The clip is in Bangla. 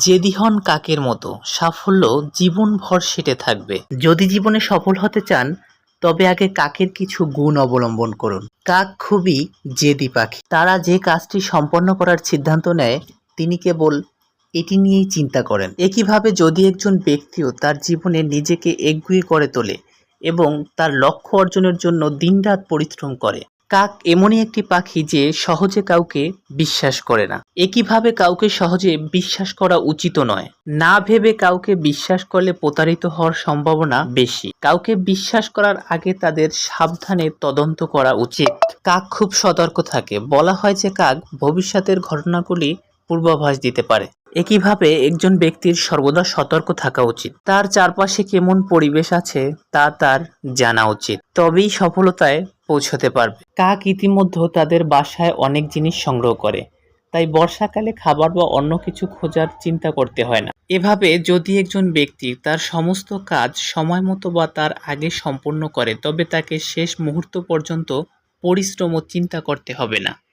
জেদি হন কাকের মতো সাফল্য জীবনভর সেটে থাকবে। যদি জীবনে সফল হতে চান, তবে আগে কাকের কিছু গুণ অবলম্বন করুন। কাক খুবই জেদি পাখি। তারা যে কাজটি সম্পন্ন করার সিদ্ধান্ত নেয়, তিনি কেবল এটি নিয়েই চিন্তা করেন। একইভাবে যদি একজন ব্যক্তিও তার জীবনে নিজেকে এগিয়ে করে তোলে এবং তার লক্ষ্য অর্জনের জন্য দিনরাত পরিশ্রম করে কাক এমনই একটি পাখি যে সহজে কাউকে বিশ্বাস করে না। একইভাবে কাউকে সহজে বিশ্বাস করা উচিত নয়। না ভেবে কাউকে বিশ্বাস করলে প্রতারিত হওয়ার সম্ভাবনা বেশি। কাউকে বিশ্বাস করার আগে তাদের সাবধানে তদন্ত করা উচিত। কাক খুব সতর্ক থাকে। বলা হয় যে কাক ভবিষ্যতের ঘটনাগুলি পূর্বাভাস দিতে পারে। একইভাবে একজন ব্যক্তির সর্বদা সতর্ক থাকা উচিত। তার চারপাশে কেমন পরিবেশ আছে, তা তার জানা উচিত। তবেই সফলতায় পৌঁছতে পারবে। কাক ইতিমধ্যে তাদের বাসায় অনেক জিনিস সংগ্রহ করে। তাই বর্ষাকালে খাবার বা অন্য কিছু খোঁজার চিন্তা করতে হয় না। এভাবে যদি একজন ব্যক্তি তার সমস্ত কাজ সময় মতো বা তার আগে সম্পূর্ণ করে, তবে তাকে শেষ মুহূর্ত পর্যন্ত পরিশ্রম ও চিন্তা করতে হবে না।